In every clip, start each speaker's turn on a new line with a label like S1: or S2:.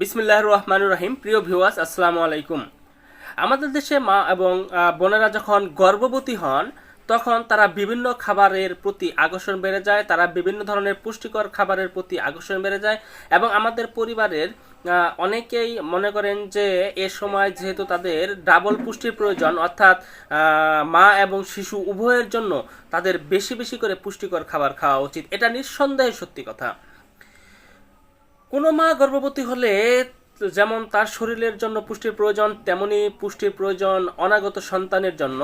S1: বিসমিল্লাহ রহমানুর রহিম। প্রিয় ভিউয়ার্স, আসসালামু আলাইকুম। আমাদের দেশে মা এবং বোনেরা যখন গর্ভবতী হন, তখন তারা বিভিন্ন খাবারের প্রতি আকর্ষণ বেড়ে যায়, তারা বিভিন্ন ধরনের পুষ্টিকর খাবারের প্রতি আকর্ষণ বেড়ে যায় এবং আমাদের পরিবারের অনেকেই মনে করেন যে এ সময় যেহেতু তাদের ডাবল পুষ্টির প্রয়োজন, অর্থাৎ মা এবং শিশু উভয়ের জন্য তাদের বেশি বেশি করে পুষ্টিকর খাবার খাওয়া উচিত। এটা নিঃসন্দেহে সত্যি কথা। কোনো মা গর্ভবতী হলে যেমন তার শরীরের জন্য পুষ্টির প্রয়োজন, তেমনি পুষ্টির প্রয়োজন অনাগত সন্তানের জন্য।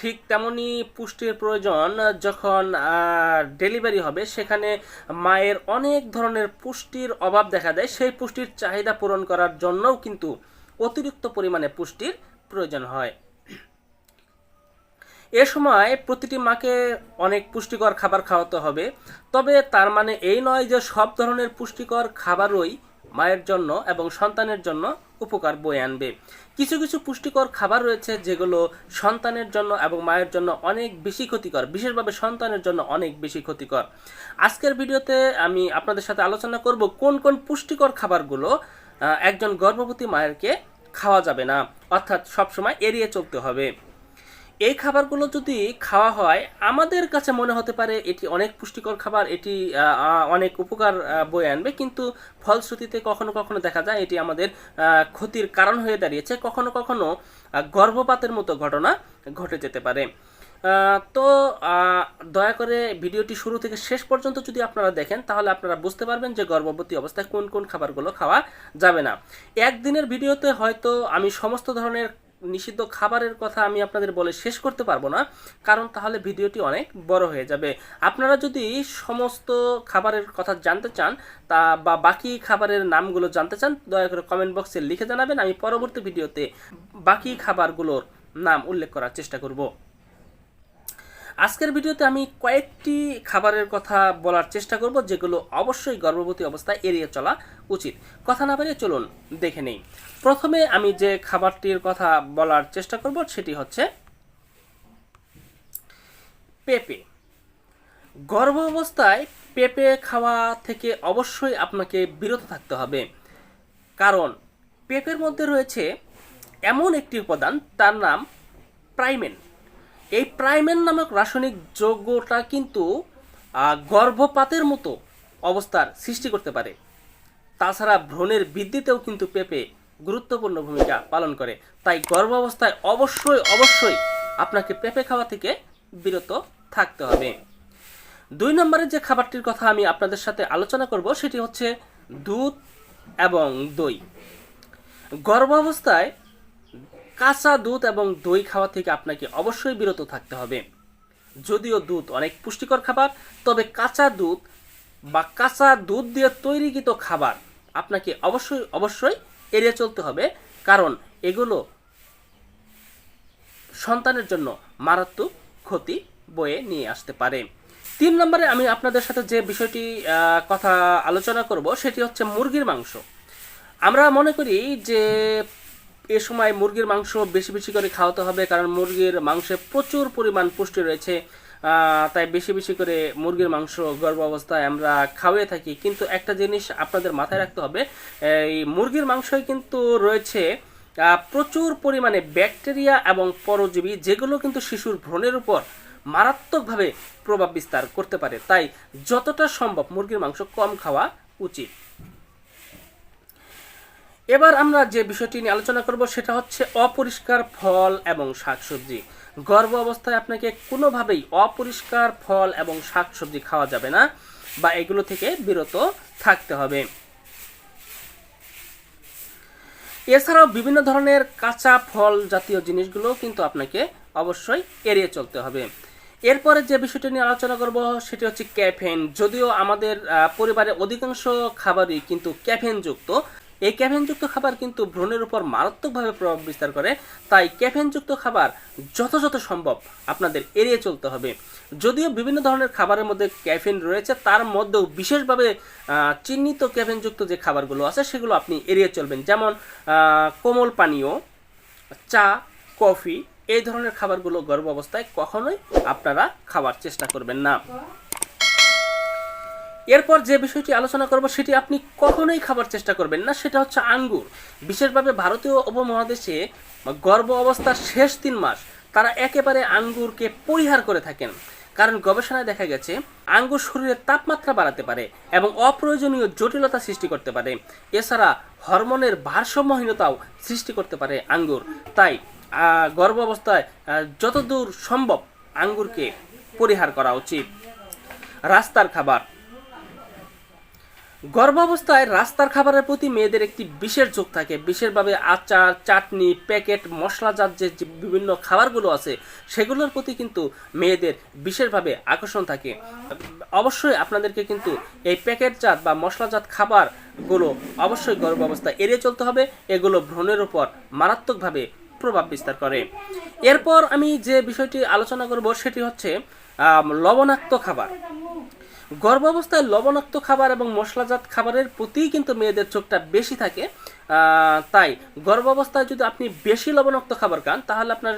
S1: ঠিক তেমনি পুষ্টির প্রয়োজন যখন ডেলিভারি হবে, সেখানে মায়ের অনেক ধরনের পুষ্টির অভাব দেখা দেয়। সেই পুষ্টির চাহিদা পূরণ করার জন্যও কিন্তু অতিরিক্ত পরিমাণে পুষ্টির প্রয়োজন হয়। এ সময় প্রতিটি মাকে অনেক পুষ্টিকর খাবার খাওয়াতে হবে। তবে তার মানে এই নয় যে সব ধরনের পুষ্টিকর খাবারই মায়ের জন্য এবং সন্তানের জন্য উপকার বয়ে আনবে। কিছু কিছু পুষ্টিকর খাবার রয়েছে যেগুলো সন্তানের জন্য এবং মায়ের জন্য অনেক বেশি ক্ষতিকর, বিশেষভাবে সন্তানের জন্য অনেক বেশি ক্ষতিকর। আজকের ভিডিওতে আমি আপনাদের সাথে আলোচনা করব কোন কোন পুষ্টিকর খাবারগুলো একজন গর্ভবতী মায়েরকে খাওয়া যাবে না। অর্থাৎ সবসময় এড়িয়ে চলতে হবে। এই খাবারগুলো যদি খাওয়া হয়, আমাদের কাছে মনে হতে পারে এটি অনেক পুষ্টিকর খাবার, এটি অনেক উপকার বয়ে আনবে। কিন্তু ফলশ্রুতিতে কখনো কখনো দেখা যায় এটি আমাদের ক্ষতির কারণ হয়ে দাঁড়িয়েছে। কখনো কখনো গর্ভপাতের মতো ঘটনা ঘটে যেতে পারে। তো দয়া করে ভিডিওটি শুরু থেকে শেষ পর্যন্ত যদি আপনারা দেখেন, তাহলে আপনারা বুঝতে পারবেন যে গর্ভবতী অবস্থায় কোন কোন খাবারগুলো খাওয়া যাবে না। একদিনের ভিডিওতে হয়তো আমি সমস্ত ধরনের নিষিদ্ধ খাবারের কথা আমি আপনাদের বলে শেষ করতে পারব না, কারণ তাহলে ভিডিওটি অনেক বড় হয়ে যাবে। আপনারা যদি সমস্ত খাবারের কথা জানতে চান, তা বা বাকি খাবারের নামগুলো জানতে চান, দয়া করে কমেন্ট বক্সে লিখে জানাবেন, আমি পরবর্তী ভিডিওতে বাকি খাবারগুলোর নাম উল্লেখ করার চেষ্টা করব। আজকের ভিডিওতে আমি কয়েকটি খাবারের কথা বলার চেষ্টা করব, যেগুলো অবশ্যই গর্ভবতী অবস্থায় এড়িয়ে চলা উচিত। কথা না বাড়িয়ে চলুন, দেখে নেই। প্রথমে আমি যে খাবারটির কথা বলার চেষ্টা করব, সেটি হচ্ছে পেঁপে। গর্ভ অবস্থায় পেঁপে খাওয়া থেকে অবশ্যই আপনাকে বিরত থাকতে হবে। কারণ পেঁপের মধ্যে রয়েছে এমন একটি উপাদান, তার নাম প্রাইমেন। এই প্রাইমেন নামক রাসায়নিক যৌগটা কিন্তু গর্ভপাতের মতো অবস্থার সৃষ্টি করতে পারে। তাছাড়া ভ্রণের বৃদ্ধিতেও কিন্তু পেঁপে গুরুত্বপূর্ণ ভূমিকা পালন করে। তাই গর্ভ অবস্থায় অবশ্যই অবশ্যই আপনাকে পেঁপে খাওয়া থেকে বিরত থাকতে হবে। দুই নম্বরের যে খাবারটির কথা আমি আপনাদের সাথে আলোচনা করব, সেটি হচ্ছে দুধ এবং দই। গর্ভ অবস্থায় কাঁচা দুধ এবং দই খাওয়া থেকে আপনাকে অবশ্যই বিরত থাকতে হবে। যদিও দুধ অনেক পুষ্টিকর খাবার, তবে কাঁচা দুধ বা কাঁচা দুধ দিয়ে তৈরিকৃত খাবার আপনাকে অবশ্যই অবশ্যই এড়িয়ে চলতে হবে, কারণ এগুলো সন্তানের জন্য মারাত্মক ক্ষতি বয়ে নিয়ে আসতে পারে। তিন নম্বরে আমি আপনাদের সাথে যে বিষয়টি কথা আলোচনা করব, সেটি হচ্ছে মুরগির মাংস। আমরা মনে করি যে এ সময় মুরগির মাংস বেশি বেশি করে খাওয়াতে হবে, কারণ মুরগির মাংসে প্রচুর পরিমাণ পুষ্টি রয়েছে। তাই বেশি বেশি করে মুরগির মাংস গর্ভ অবস্থায় আমরা খাওয়াই থাকি। কিন্তু একটা জিনিস আপনাদের মাথায় রাখতে হবে, এই মুরগির মাংসই কিন্তু রয়েছে প্রচুর পরিমাণে ব্যাকটেরিয়া এবং পরজীবী, যেগুলো কিন্তু শিশুর ভ্রণের উপর মারাত্মকভাবে প্রভাব বিস্তার করতে পারে। তাই যতটা সম্ভব মুরগির মাংস কম খাওয়া উচিত। এবার আমরা যে বিষয়টি নিয়ে আলোচনা করব সেটা হচ্ছে অপরিষ্কার ফল এবং শাকসবজি। গর্ভ অবস্থায় আপনাকে কোনোভাবেই অপরিষ্কার ফল এবং শাকসবজি খাওয়া যাবে না বা এগুলো থেকে বিরত থাকতে হবে। এছাড়াও বিভিন্ন ধরনের কাঁচা ফল জাতীয় জিনিসগুলো কিন্তু আপনাকে অবশ্যই এড়িয়ে চলতে হবে। এরপরে যে বিষয়টি নিয়ে আলোচনা করব সেটি হচ্ছে ক্যাফেন যদিও আমাদের আহ, পরিবারের অধিকাংশ খাবারই কিন্তু ক্যাফেনযুক্ত এই ক্যাফেনযুক্ত খাবার কিন্তু ভ্রূণের উপর মারাত্মকভাবে প্রভাব বিস্তার করে। তাই ক্যাফেনযুক্ত খাবার যথাযথ সম্ভব আপনাদের এড়িয়ে চলতে হবে। যদিও বিভিন্ন ধরনের খাবারের মধ্যে ক্যাফেন রয়েছে, তার মধ্যেও বিশেষভাবে চিহ্নিত ক্যাফেনযুক্ত যে খাবারগুলো আছে, সেগুলো আপনি এড়িয়ে চলবেন। যেমন কোমল পানীয়, চা, কফি, এই ধরনের খাবারগুলো গর্ভ অবস্থায় কখনোই আপনারা খাওয়ার চেষ্টা করবেন না। এরপর যে বিষয়টি আলোচনা করব, সেটি আপনি কখনোই খাবার চেষ্টা করবেন না, সেটা হচ্ছে আঙ্গুর। বিশেষভাবে ভারতীয় উপমহাদেশে গর্ভ অবস্থার শেষ তিন মাস তারা একেবারে আঙ্গুরকে পরিহার করে থাকেন। কারণ গবেষণায় দেখা গেছে, আঙ্গুর শরীরের তাপমাত্রা বাড়াতে পারে এবং অপ্রয়োজনীয় জটিলতা সৃষ্টি করতে পারে। এছাড়া হরমোনের ভারসাম্যহীনতাও সৃষ্টি করতে পারে আঙ্গুর। তাই গর্ভ অবস্থায় যতদূর সম্ভব আঙ্গুরকে পরিহার করা উচিত। রাস্তার খাবার গর্ভাবস্থায় রাস্তার খাবারের প্রতি মেয়েদের একটি বিশেষ ঝোঁক থাকে। বিশেষভাবে আচার, চাটনি, প্যাকেট, মশলাজাত যে বিভিন্ন খাবারগুলো আছে, সেগুলোর প্রতি কিন্তু মেয়েদের বিশেষভাবে আকর্ষণ থাকে। অবশ্যই আপনাদেরকে কিন্তু এই প্যাকেটজাত বা মশলাজাত খাবারগুলো অবশ্যই গর্ভাবস্থায় এড়িয়ে চলতে হবে। এগুলো ভ্রণের উপর মারাত্মকভাবে প্রভাব বিস্তার করে। এরপর আমি যে বিষয়টি আলোচনা করব, সেটি হচ্ছে লবণাক্ত খাবার। গর্ভাবস্থায় লবণাক্ত খাবার এবং মশলাজাত খাবারের প্রতিই কিন্তু মেয়েদের চোখটা বেশি থাকে। তাই গর্ভাবস্থায় যদি আপনি বেশি লবণাক্ত খাবার খান, তাহলে আপনার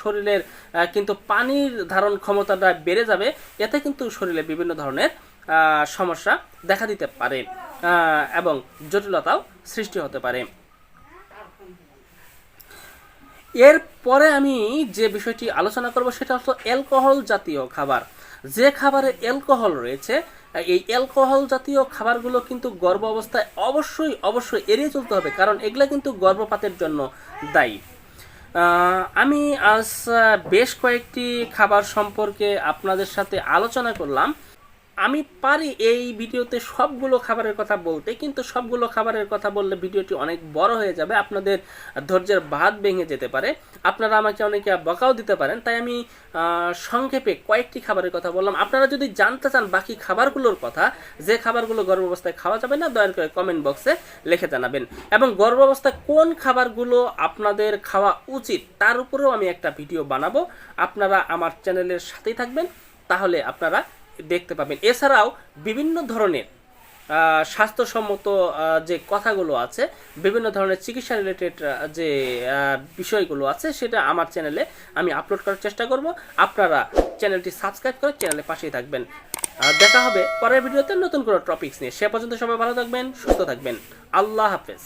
S1: শরীরের কিন্তু পানির ধারণ ক্ষমতাটা বেড়ে যাবে। এতে কিন্তু শরীরে বিভিন্ন ধরনের সমস্যা দেখা দিতে পারে এবং জটিলতাও সৃষ্টি হতে পারে। এরপরে আমি যে বিষয়টি আলোচনা করব সেটা হলো অ্যালকোহল জাতীয় খাবার। যে খাবারে অ্যালকোহল রয়েছে, এই অ্যালকোহল জাতীয় খাবারগুলো কিন্তু গর্ভ অবস্থায় অবশ্যই অবশ্যই এড়িয়ে চলতে হবে, কারণ এগুলো কিন্তু গর্ভপাতের জন্য দায়ী। আমি আজ বেশ কয়েকটি খাবার সম্পর্কে আপনাদের সাথে আলোচনা করলাম। আমি পারি এই ভিডিওতে সবগুলো খাবারের কথা বলতে, কিন্তু সবগুলো খাবারের কথা বললে ভিডিওটি অনেক বড় হয়ে যাবে, আপনাদের ধৈর্যের ভাত ভেঙে যেতে পারে। আপনারা আমাকে অনেকে বকাও দিতে পারেন, তাই আমি সংক্ষেপে কয়েকটি খাবারের কথা বললাম। আপনারা যদি জানতে চান বাকি খাবারগুলোর কথা, যে খাবারগুলো গর্ভাবস্থায় খাওয়া যাবে না, দয়া করে কমেন্ট বক্সে লিখে জানাবেন। এবং গর্ভাবস্থায় কোন খাবারগুলো আপনাদের খাওয়া উচিত, তার উপরেও আমি একটা ভিডিও বানাবো। আপনারা আমার চ্যানেলের সাথেই থাকবেন, তাহলে আপনারা দেখতে পাবেন। এছাড়াও বিভিন্ন ধরনের স্বাস্থ্যসম্মত যে কথাগুলো আছে, বিভিন্ন ধরনের চিকিৎসা রিলেটেড যে বিষয়গুলো আছে, সেটা আমার চ্যানেলে আমি আপলোড করার চেষ্টা করব। আপনারা চ্যানেলটি সাবস্ক্রাইব করে চ্যানেলের পাশেই থাকবেন। দেখা হবে পরের ভিডিওতে নতুন কোনো টপিকস নিয়ে। সে পর্যন্ত সবাই ভালো থাকবেন, সুস্থ থাকবেন। আল্লাহ হাফেজ।